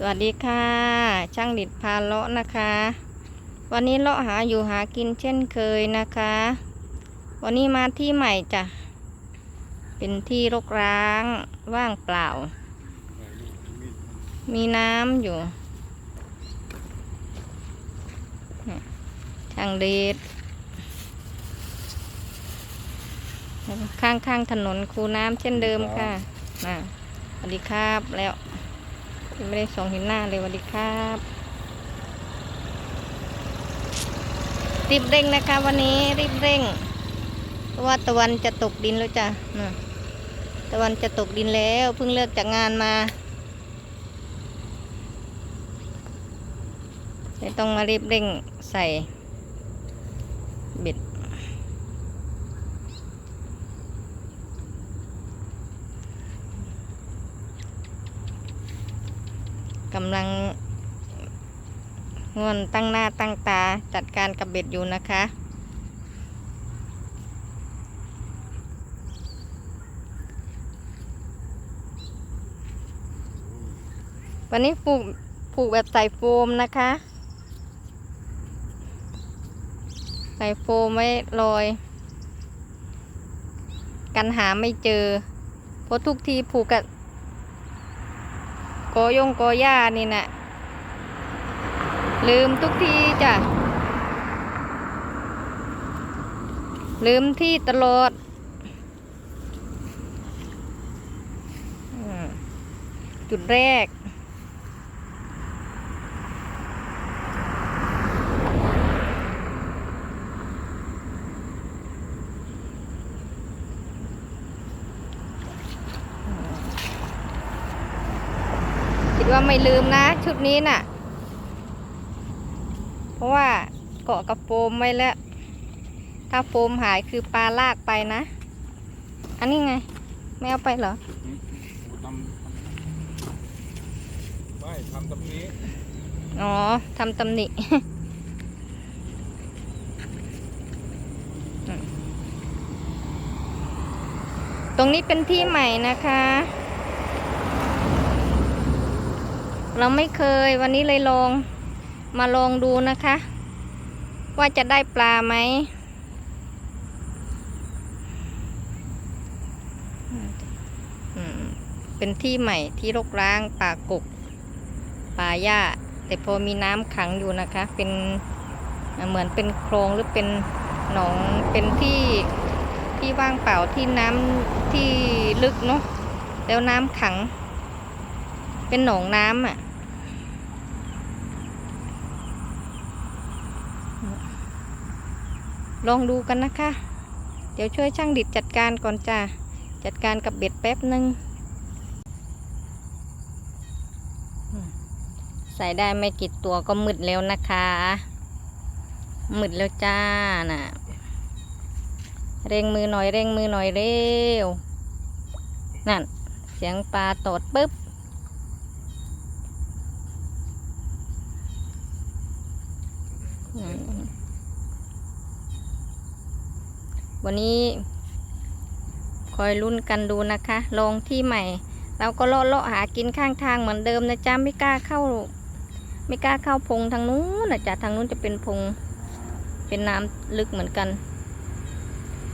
สวัสดีค่ะ ช่างดิดพาเลาะนะคะ วันนี้เลาะหาอยู่หากินเช่นเคยนะคะ วันนี้มาที่ใหม่จ้ะ เป็นที่รกร้างว่างเปล่า มีน้ำอยู่เนี่ยช่างดีดข้างข้างๆถนนคูน้ำเช่นเดิมค่ะน่ะสวัสดีครับแล้ว ไม่ได้ส่งเห็นหน้าเลยสวัสดีครับรีบเร่งนะคะ วันนี้รีบเร่ง เพราะว่าตะวันจะตกดินแล้วจ้ะนะตะวันจะตกดินแล้วเพิ่งเลิกจากงานมาเลยต้องมารีบเร่งใส่เบ็ด กำลังงวนตั้งหน้าตั้งตาจัดการกับเบ็ดอยู่นะคะ วันนี้ผูกผูกแบบใส่โฟมนะคะ ใส่โฟมไว้ลอย กันหาไม่เจอ เพราะทุกทีผูกกับ อยงกอหญ้านี่นะลืมทุกทีจ้ะ ลืมที่ตลอดจุดแรก คิดว่าไม่ลืม นะชุดนี้น่ะ เพราะว่าเกาะกับโฟมไว้แล้ว ถ้าโฟมหายคือปลาลากไปนะ อันนี้ไง ไม่เอาไปเหรอทำไม่ทำตรงนี้ อ๋อทำตำหนิอืมตรงนี้เป็นที่ใหม่นะคะ เราไม่เคยวันนี้เลยลองมาลองดูนะคะ ว่าจะได้ปลาไหมเป็นที่ใหม่ที่รกร้างป่ากกป่าหญ้า แต่พอมีน้ำขังอยู่นะคะ เป็นเหมือนเป็นโครงหรือเป็นหนองเป็นที่ที่ว่างเปล่าที่น้ำที่ลึกเนาะแล้วน้ำขัง เป็นหนองน้ำอะ ลองดูกันนะคะ เดี๋ยวช่วยช่างดิดจัดการก่อนจ้าจัดการกับเบ็ดแป๊บหนึ่งใส่ได้ไม่กี่ตัวก็มืดแล้วนะคะมืดแล้วจ้าน่ะ เร่งมือหน่อยเร่งมือหน่อยเร็ว นั่น เสียงปลาตดปุ๊บ วันนี้คอยลุ้นกันดูนะคะลองที่ใหม่ เราก็เลาะเลาะหากินข้างทางเหมือนเดิมนะจ๊ะไม่กล้าเข้า ไม่กล้าเข้าพงทางนู้นนะจ๊ะทางนู้นจะเป็นพง เป็นน้ำลึกเหมือนกัน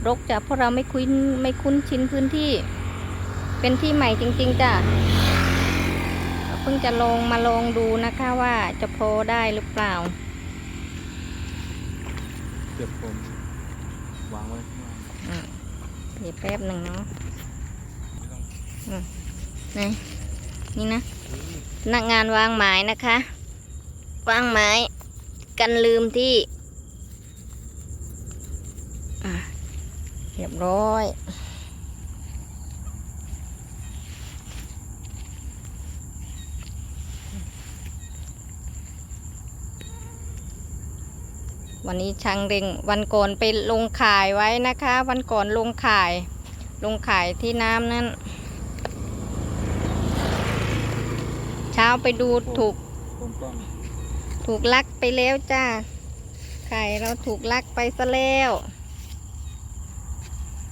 รกจ้ะเพราะเราไม่คุ้นไม่คุ้นชินพื้นที่ เป็นที่ใหม่จริง ๆจ้ะเพิ่งจะลองมาลองดูนะคะว่าจะพอได้หรือเปล่าเก็บผมวางไว้ เดี๋ยวแป๊บหนึ่งเนาะนี่นี่นะพนักงานวางหมายนะคะ วางหมายกันลืมที่เรียบร้อย วันนี้ช่างเร่งวันก่อนไปลงข่ายไว้นะคะ วันก่อนลงข่าย ลงข่ายที่น้ำนั้น เช้าไปดูถูกผมกล้องถูกลักไปแล้วจ้าไข่เราถูกลักไปซะแล้ว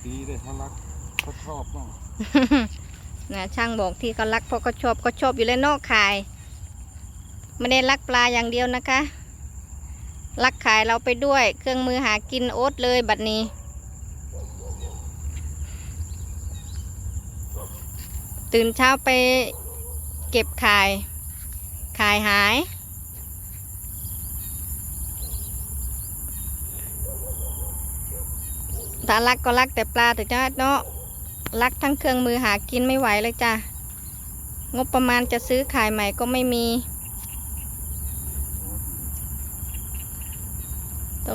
ดีเลยถ้ารักเขาชอบเนาะนะช่างบอกที่เขารักเพราะเขาชอบเขาชอบอยู่แล้วนอกขาย ไม่ได้ลักปลาอย่างเดียวนะคะ ลักขายเราไปด้วย เครื่องมือหากินโอ๊ตเลยบัดนี้ ตื่นเช้าไปเก็บขาย ขายหาย ถ้าลักก็ลักแต่ปลาแต่จ้าเนาะลักทั้งเครื่องมือหากินไม่ไหวเลยจ้ะ งบประมาณจะซื้อขายใหม่ก็ไม่มี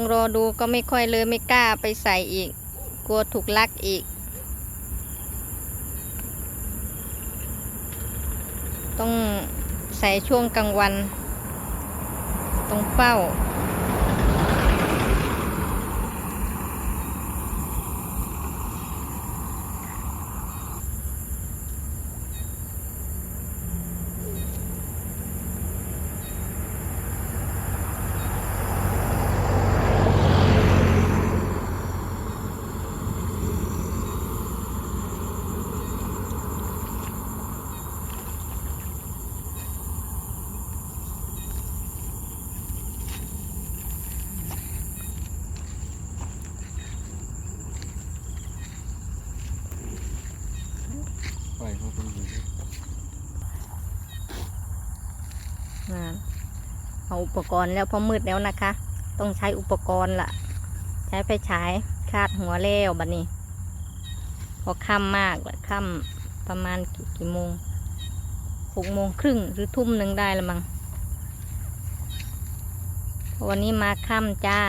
ต้องรอดูก็ไม่ค่อยเลยไม่กล้าไปใส่อีก กลัวถูกลักอีก ต้องใส่ช่วงกลางวันตรงเป้า อุปกรณ์แล้วพอมืดแล้วนะคะ ต้องใช้อุปกรณ์ละใช้ไฟฉายคาดหัวแล้วบัดนี้ พอค่ำมากละค่ำประมาณกี่กี่โมงหกโมงครึ่งหรือทุ่มหนึ่งได้ละมั้งวันนี้มาค่ำจ้า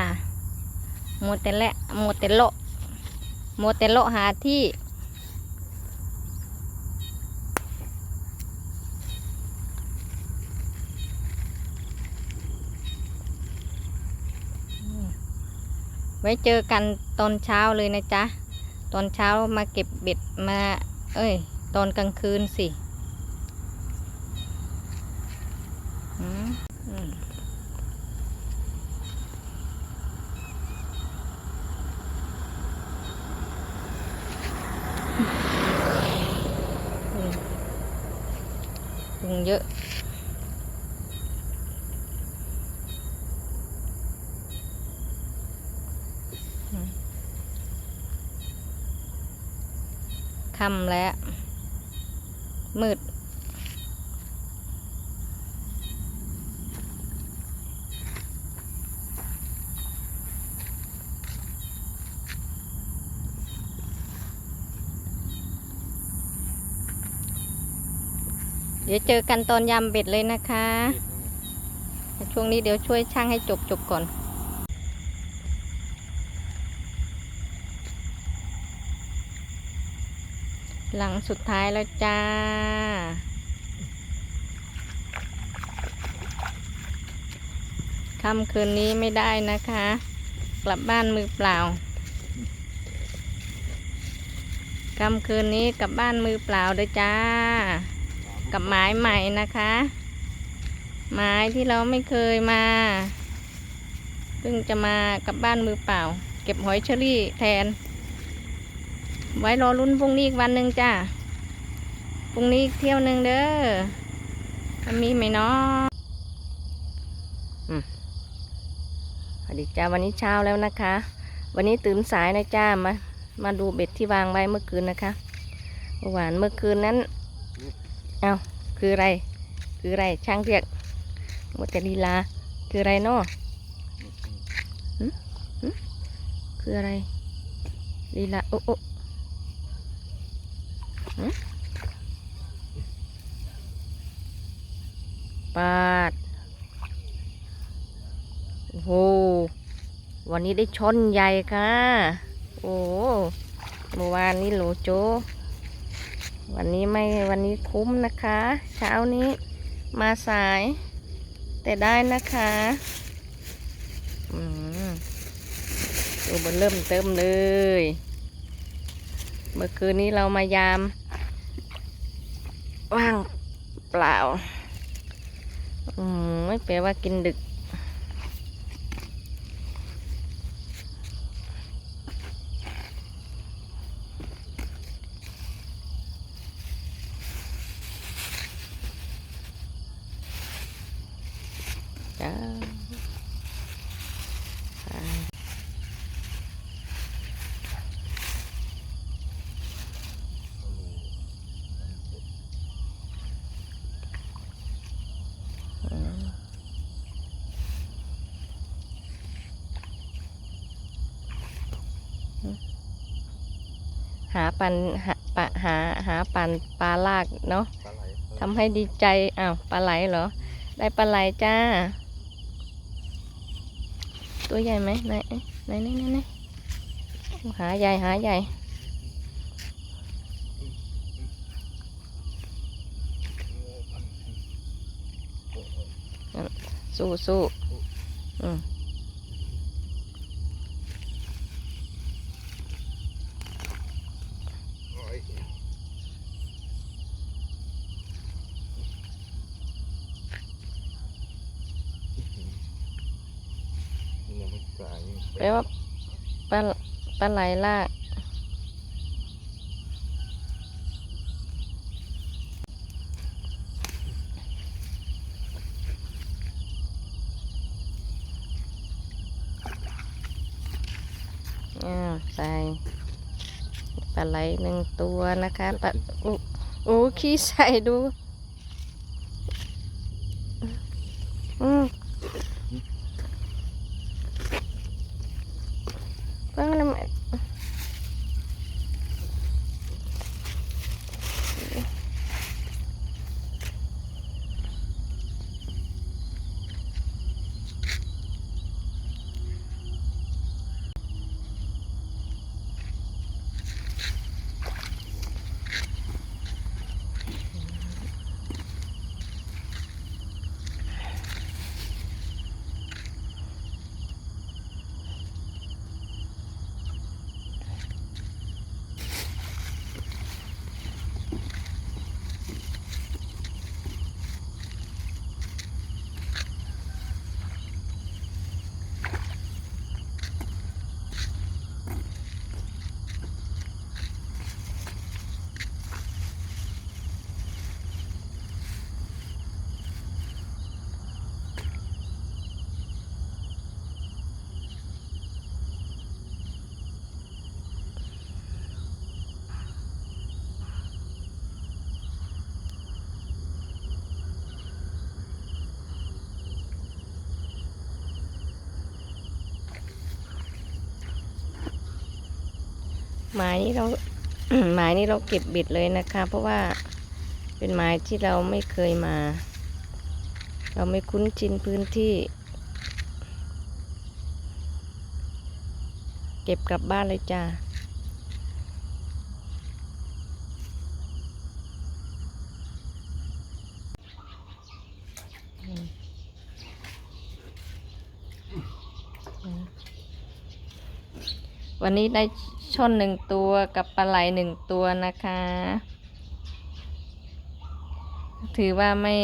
โมวแต่ละโมวแต่ลาะโมวแต่ละหาที่ ไว้เจอกันตอนเช้าเลยนะจ๊ะ ตอนเช้ามาเก็บเบ็ดมา เอ้ย ตอนกลางคืนสิอืมอืมอืมยุงเยอะ ค่ำแล้วมืด เดี๋ยวเจอกันตอนยามเบ็ดเลยนะคะ ช่วงนี้เดี๋ยวช่วยช่างให้จบจบก่อน หลังสุดท้ายแล้วจ้า ค่ำคืนนี้ไม่ได้นะคะ กลับบ้านมือเปล่า ค่ำคืนนี้กลับบ้านมือเปล่าเลยจ้า กับไม้ใหม่นะคะ ไม้ที่เราไม่เคยมา เพิ่งจะมากลับบ้านมือเปล่า เก็บหอยเชอรี่แทน ไว้รอรุ่นพรุ่งนี้อีกวันหนึ่งจ้าพรุ่งนี้อีกเที่ยวหนึ่งเด้อถ้ามีไหมเนาะอืมสวัสดีจ้าวันนี้เช้าแล้วนะคะ วันนี้ตื่นสายนะจ้ามามาดูเบ็ดที่วางไว้เมื่อคืนนะคะเมื่อวานเมื่อคืนนั้น เอาคืออะไร คืออะไรช่างเรียกวัตลีลา คืออะไรเนาะคืออะไรลีลาโอ้โอ้ ปาด โอ้โห วันนี้ได้ชนใหญ่ค่ะ โอ้เมื่อวานนี้โหลโจ วันนี้ไม่ วันนี้คุ้มนะคะ เช้านี้มาสาย แต่ได้นะคะ อืมดูมันเริ่มเติมเลย เมื่อคืนนี้เรามายาม ว่างเปล่า อืมไม่แปลว่ากินดึก หาปันหาปะหาหาปันปลาลากเนาะปลาไหลทำให้ดีใจอ้าวปลาไหลเหรอ ได้ปลาไหลจ้า ตัวใหญ่ไหมไหนเอ๊ะไหนไหนไหนไหนหาใหญ่หาใหญ่ สู้สู้อืมโอ้ยนี่ยังไม่กลายนี่แปลว่าปลาปลาไหลลาก อ้าวใส่ ปลาไหลหนึ่งตัวนะคะปลาอู้อู้ขี้ใส่ดู อืมเพิ่งน้ำ หมายนี้เราหมายนี้เราเก็บบิดเลยนะคะ เพราะว่าเป็นหมายที่เราไม่เคยมา เราไม่คุ้นชินพื้นที่ เก็บกลับบ้านเลยจ้าวันนี้ได้ ช่อนหนึ่งตัวกับปลาไหลหนึ่งตัวนะคะ ถือว่าไม่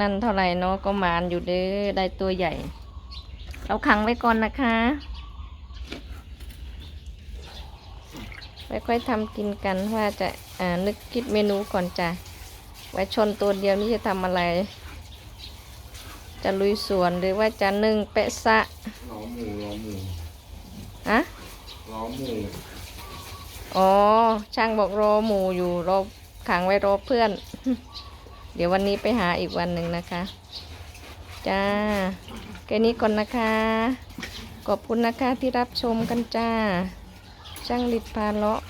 นั่นเท่าไหร่เนาะก็หมานอยู่เด้อได้ตัวใหญ่ เราขังไว้ก่อนนะคะไว้ค่อยทำกินกันว่าจะอ่านึกคิดเมนูก่อนจ้ะไว้ชนตัวเดียวนี่จะทำอะไร จะลุยสวนหรือว่าจะนึ่งเปะซะล้อหมูล้อหมูฮะ รอหมูอ๋อ ช่างบอกรอหมูอยู่รอขังไว้รอเพื่อน เดี๋ยววันนี้ไปหาอีกวันหนึ่งนะคะ จ้า แค่นี้ก่อนนะคะ ขอบคุณนะคะที่รับชมกันจ้า ช่างหลิดพาเลาะ